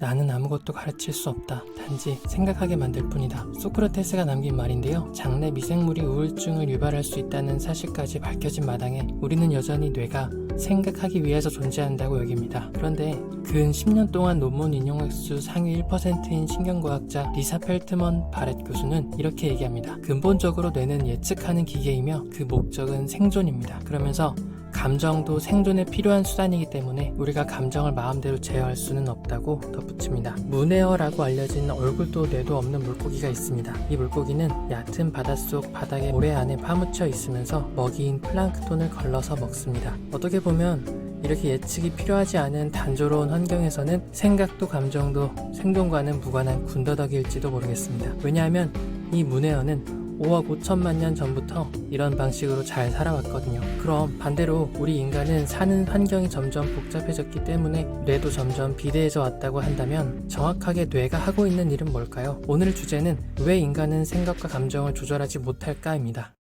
나는 아무것도 가르칠 수 없다. 단지 생각하게 만들 뿐이다. 소크라테스가 남긴 말인데요. 장내 미생물이 우울증을 유발할 수 있다는 사실까지 밝혀진 마당에 우리는 여전히 뇌가 생각하기 위해서 존재한다고 여깁니다. 그런데 근 10년 동안 논문 인용 횟수 상위 1%인 신경과학자 리사 펠트먼 바렛 교수는 이렇게 얘기합니다. 근본적으로 뇌는 예측하는 기계이며 그 목적은 생존입니다. 그러면서 감정도 생존에 필요한 수단이기 때문에 우리가 감정을 마음대로 제어할 수는 없다고 덧붙입니다. 문에어라고 알려진 얼굴도 뇌도 없는 물고기가 있습니다. 이 물고기는 얕은 바닷속 바닥의 모래 안에 파묻혀 있으면서 먹이인 플랑크톤을 걸러서 먹습니다. 어떻게 보면 이렇게 예측이 필요하지 않은 단조로운 환경에서는 생각도 감정도 생존과는 무관한 군더더기일지도 모르겠습니다. 왜냐하면 이 문에어는 5억 5천만 년 전부터 이런 방식으로 잘 살아왔거든요. 그럼 반대로 우리 인간은 사는 환경이 점점 복잡해졌기 때문에 뇌도 점점 비대해져 왔다고 한다면 정확하게 뇌가 하고 있는 일은 뭘까요? 오늘 주제는 왜 인간은 생각과 감정을 조절하지 못할까입니다.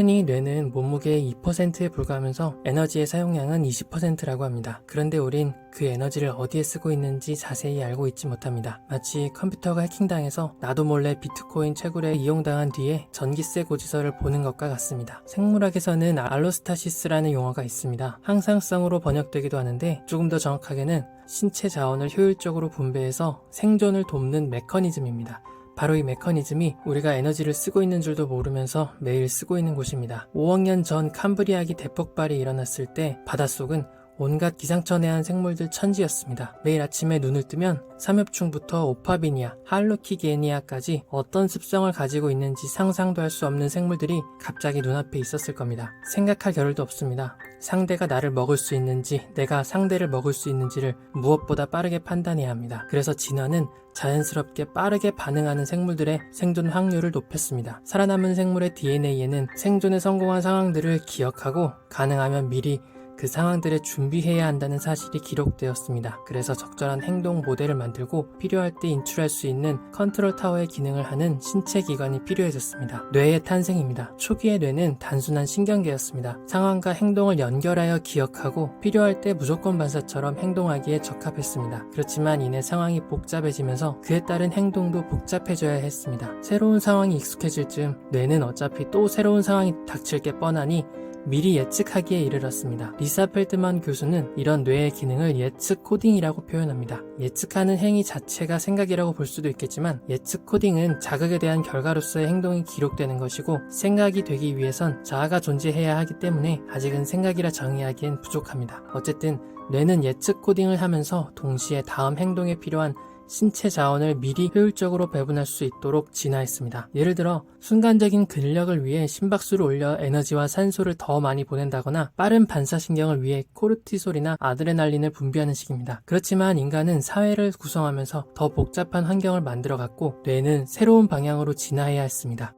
흔히 뇌는 몸무게의 2%에 불과하면서 에너지의 사용량은 20%라고 합니다. 그런데 우린 그 에너지를 어디에 쓰고 있는지 자세히 알고 있지 못합니다. 마치 컴퓨터가 해킹당해서 나도 몰래 비트코인 채굴에 이용당한 뒤에 전기세 고지서를 보는 것과 같습니다. 생물학에서는 알로스타시스라는 용어가 있습니다. 항상성으로 번역되기도 하는데 조금 더 정확하게는 신체 자원을 효율적으로 분배해서 생존을 돕는 메커니즘입니다. 바로 이 메커니즘이 우리가 에너지를 쓰고 있는 줄도 모르면서 매일 쓰고 있는 곳입니다. 5억 년 전 캄브리아기 대폭발이 일어났을 때 바닷속은 온갖 기상천외한 생물들 천지였습니다. 매일 아침에 눈을 뜨면 삼엽충부터 오파비니아, 할로키게니아까지 어떤 습성을 가지고 있는지 상상도 할 수 없는 생물들이 갑자기 눈앞에 있었을 겁니다. 생각할 겨를도 없습니다. 상대가 나를 먹을 수 있는지 내가 상대를 먹을 수 있는지를 무엇보다 빠르게 판단해야 합니다. 그래서 진화는 자연스럽게 빠르게 반응하는 생물들의 생존 확률을 높였습니다. 살아남은 생물의 DNA에는 생존에 성공한 상황들을 기억하고 가능하면 미리 그 상황들을 준비해야 한다는 사실이 기록되었습니다. 그래서 적절한 행동 모델을 만들고 필요할 때 인출할 수 있는 컨트롤 타워의 기능을 하는 신체 기관이 필요해졌습니다. 뇌의 탄생입니다. 초기의 뇌는 단순한 신경계였습니다. 상황과 행동을 연결하여 기억하고 필요할 때 무조건 반사처럼 행동하기에 적합했습니다. 그렇지만 이내 상황이 복잡해지면서 그에 따른 행동도 복잡해져야 했습니다. 새로운 상황이 익숙해질 즈음 뇌는 어차피 또 새로운 상황이 닥칠 게 뻔하니 미리 예측하기에 이르렀습니다. 리사 펠트만 교수는 이런 뇌의 기능을 예측 코딩이라고 표현합니다. 예측하는 행위 자체가 생각이라고 볼 수도 있겠지만 예측 코딩은 자극에 대한 결과로서의 행동이 기록되는 것이고 생각이 되기 위해선 자아가 존재해야 하기 때문에 아직은 생각이라 정의하기엔 부족합니다. 어쨌든 뇌는 예측 코딩을 하면서 동시에 다음 행동에 필요한 신체 자원을 미리 효율적으로 배분할 수 있도록 진화했습니다. 예를 들어 순간적인 근력을 위해 심박수를 올려 에너지와 산소를 더 많이 보낸다거나 빠른 반사신경을 위해 코르티솔이나 아드레날린을 분비하는 식입니다. 그렇지만 인간은 사회를 구성하면서 더 복잡한 환경을 만들어갔고 뇌는 새로운 방향으로 진화해야 했습니다.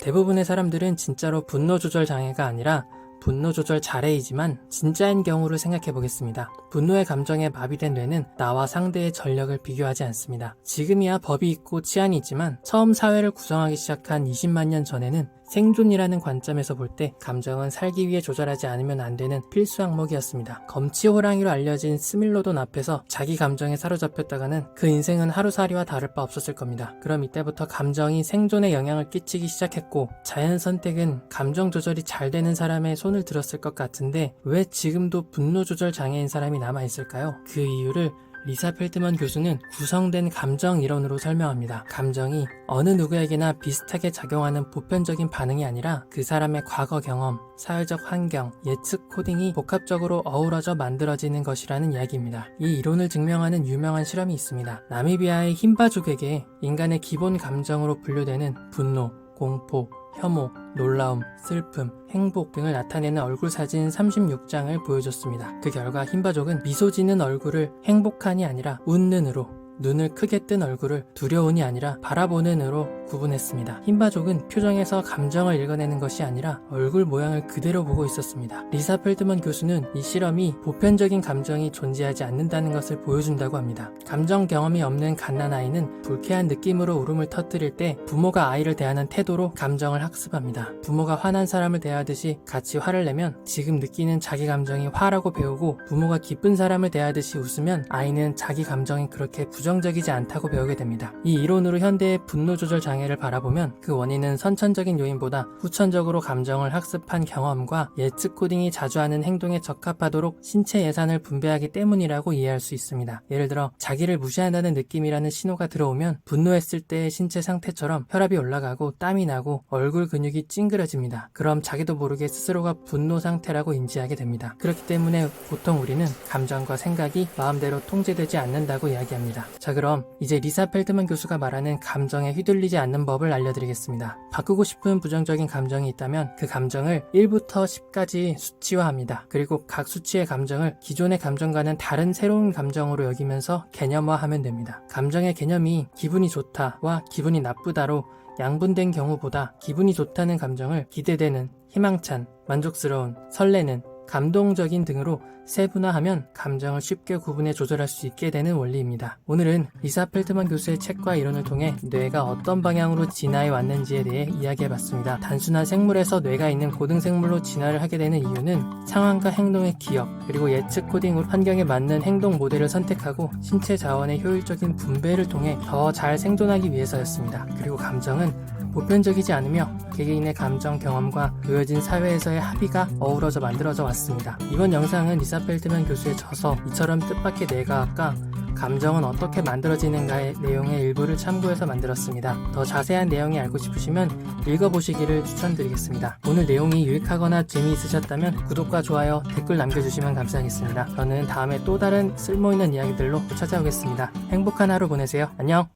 대부분의 사람들은 진짜로 분노 조절 장애가 아니라 분노 조절 잘해이지만 진짜인 경우를 생각해 보겠습니다. 분노의 감정에 마비된 뇌는 나와 상대의 전력을 비교하지 않습니다. 지금이야 법이 있고 치안이 있지만 처음 사회를 구성하기 시작한 20만 년 전에는 생존이라는 관점에서 볼 때 감정은 살기 위해 조절하지 않으면 안 되는 필수 항목이었습니다. 검치 호랑이로 알려진 스밀로돈 앞에서 자기 감정에 사로잡혔다가는 그 인생은 하루살이와 다를 바 없었을 겁니다. 그럼 이때부터 감정이 생존에 영향을 끼치기 시작했고 자연 선택은 감정 조절이 잘 되는 사람의 손을 들었을 것 같은데 왜 지금도 분노 조절 장애인 사람이 남아 있을까요? 그 이유를 리사 펠트먼 교수는 구성된 감정 이론으로 설명합니다. 감정이 어느 누구에게나 비슷하게 작용하는 보편적인 반응이 아니라 그 사람의 과거 경험, 사회적 환경, 예측 코딩이 복합적으로 어우러져 만들어지는 것이라는 이야기입니다. 이 이론을 증명하는 유명한 실험이 있습니다. 나미비아의 흰바족에게 인간의 기본 감정으로 분류되는 분노, 공포, 혐오, 놀라움, 슬픔, 행복 등을 나타내는 얼굴 사진 36장을 보여줬습니다. 그 결과 흰바족은 미소 짓는 얼굴을 행복한이 아니라 웃는으로 눈을 크게 뜬 얼굴을 두려운이 아니라 바라보는으로 구분했습니다. 흰바족은 표정에서 감정을 읽어내는 것이 아니라 얼굴 모양을 그대로 보고 있었습니다. 리사 펠드먼 교수는 이 실험이 보편적인 감정이 존재하지 않는다는 것을 보여준다고 합니다. 감정 경험이 없는 갓난아이는 불쾌한 느낌으로 울음을 터뜨릴 때 부모가 아이를 대하는 태도로 감정을 학습합니다. 부모가 화난 사람을 대하듯이 같이 화를 내면 지금 느끼는 자기 감정이 화라고 배우고 부모가 기쁜 사람을 대하듯이 웃으면 아이는 자기 감정이 그렇게 부정적이지 않다고 배우게 됩니다. 이 이론으로 현대의 분노 조절 장애 를 바라보면 그 원인은 선천적인 요인보다 후천적으로 감정을 학습한 경험과 예측 코딩이 자주 하는 행동에 적합하도록 신체 예산을 분배하기 때문이라고 이해할 수 있습니다. 예를 들어 자기를 무시한다는 느낌이라는 신호가 들어오면 분노했을 때의 신체 상태처럼 혈압이 올라가고 땀이 나고 얼굴 근육이 찡그려집니다. 그럼 자기도 모르게 스스로가 분노 상태라고 인지하게 됩니다. 그렇기 때문에 보통 우리는 감정과 생각이 마음대로 통제되지 않는다고 이야기합니다. 자 그럼 이제 리사 펠트만 교수가 말하는 감정에 휘둘리지 않는 법을 알려드리겠습니다. 바꾸고 싶은 부정적인 감정이 있다면 그 감정을 1부터 10까지 수치화합니다. 그리고 각 수치의 감정을 기존의 감정과는 다른 새로운 감정으로 여기면서 개념화하면 됩니다. 감정의 개념이 기분이 좋다와 기분이 나쁘다로 양분된 경우보다 기분이 좋다는 감정을 기대되는, 희망찬, 만족스러운, 설레는, 감동적인 등으로 세분화하면 감정을 쉽게 구분해 조절할 수 있게 되는 원리입니다. 오늘은 리사 펠트만 교수의 책과 이론을 통해 뇌가 어떤 방향으로 진화해 왔는지에 대해 이야기해 봤습니다. 단순한 생물에서 뇌가 있는 고등생물로 진화를 하게 되는 이유는 상황과 행동의 기억, 그리고 예측 코딩으로 환경에 맞는 행동 모델을 선택하고 신체 자원의 효율적인 분배를 통해 더 잘 생존하기 위해서였습니다. 그리고 감정은 보편적이지 않으며 개개인의 감정 경험과 놓여진 사회에서의 합의가 어우러져 만들어져 왔습니다. 이번 영상은 리사 펠트만 교수의 저서 이처럼 뜻밖의 뇌과학과 감정은 어떻게 만들어지는가의 내용의 일부를 참고해서 만들었습니다. 더 자세한 내용이 알고 싶으시면 읽어보시기를 추천드리겠습니다. 오늘 내용이 유익하거나 재미있으셨다면 구독과 좋아요, 댓글 남겨주시면 감사하겠습니다. 저는 다음에 또 다른 쓸모있는 이야기들로 찾아오겠습니다. 행복한 하루 보내세요. 안녕!